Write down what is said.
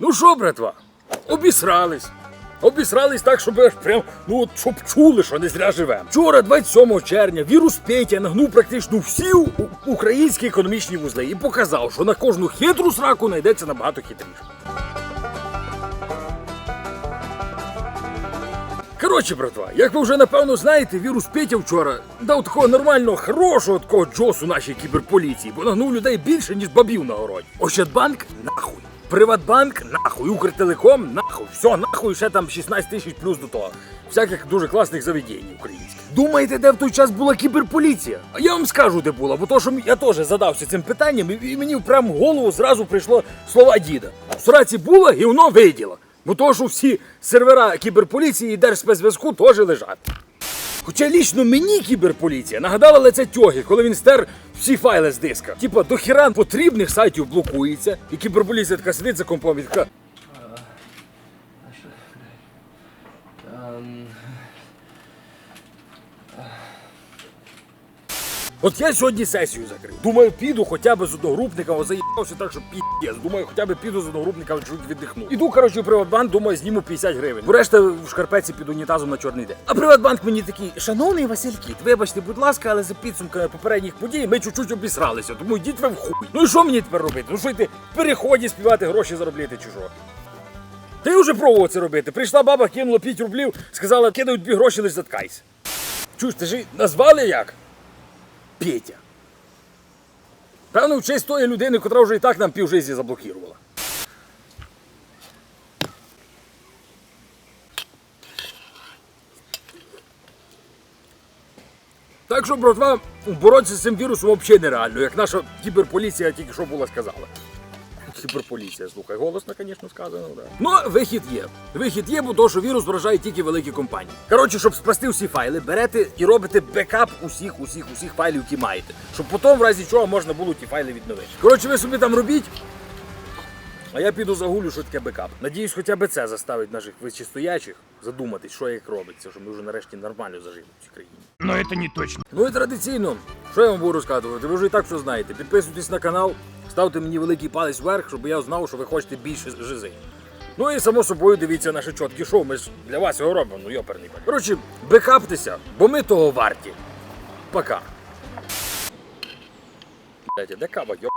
Ну що, братва, обісрались. Обісрались так, щоб аж прям, ну от щоб чули, що не зря живемо. Вчора, 27 червня, вірус Петя нагнув практично всі українські економічні вузли і показав, що на кожну хитру сраку знайдеться набагато хитріше. Коротше, братва, як ви вже напевно знаєте, вірус Петя вчора дав такого нормального, хорошого такого джосу нашій кіберполіції, бо нагнув людей більше, ніж бабів на городі. Ощадбанк нахуй. Приватбанк нахуй, Укртелеком нахуй, все нахуй, ще там 16 тисяч плюс до того. Всяких дуже класних заведень українських. Думаєте, де в той час була кіберполіція? А я вам скажу, де була, бо то, що я теж задався цим питанням, і- мені прямо в голову зразу прийшло слова діда. В сраці була і воно виділо. Бо то, що всі сервера кіберполіції і Держспецзв'язку теж лежать. Хоча лічно мені кіберполіція нагадала лице тьоги, коли він стер всі файли з диска. Типа до хіра потрібних сайтів блокується, і кіберполіція така сидить за компом і така. От я сьогодні сесію закрив. Думаю, піду хоча б з одногрупниками, заїбався так, що піздець. Думаю, хоча б піду з одногрупниками чуть віддихну. Іду, коротше, у Приватбанк, думаю, зніму 50 гривень. Бо решта в шкарпеці під унітазом на чорний день. А Приватбанк мені такий, шановний Василь Кіт, вибачте, будь ласка, але за підсумками попередніх подій ми чуть-чуть обісралися, тому йдіть ви в хуй. Ну і що мені тепер робити? Ну що йти в переході співати гроші заробляти чи? Ти вже пробував це робити. Прийшла баба, кинула 5 рублів, сказала, кидають дві гроші, лиш заткайся. Чуєш, ти ж назвали як? Петя. Певно, в честь тої людини, котра вже і так нам півжизі заблокувала. Так що, братва, боротися з цим вірусом взагалі нереально, як наша кіберполіція тільки що була сказала. Кіберполіція, слухай, голосно, звісно, сказано, да. Ну, вихід є. Вихід є, бо то, що вірус вражає тільки великі компанії. Коротше, щоб спасти всі файли, берете і робите бекап усіх, усіх, усіх файлів, які маєте. Щоб потім, в разі чого, можна було ті файли відновити. Коротше, ви собі там робіть. А я піду загулю, що таке бекап. Надіюсь, хоча б це заставить наших вичистоячих задуматись, що як робиться, щоб ми вже нарешті нормально зажили в цій країні. Но это не точно. Ну і традиційно, що я вам буду розказувати? Ви вже і так все знаєте. Підписуйтесь на канал, ставте мені великий палець вверх, щоб я знав, що ви хочете більше жизи. Ну і само собою дивіться наше чіткі шоу. Ми ж для вас його робимо, ну йоперний. паль. Коротше, бекаптеся, бо ми того варті. Пока. Блядь, де кава, йо?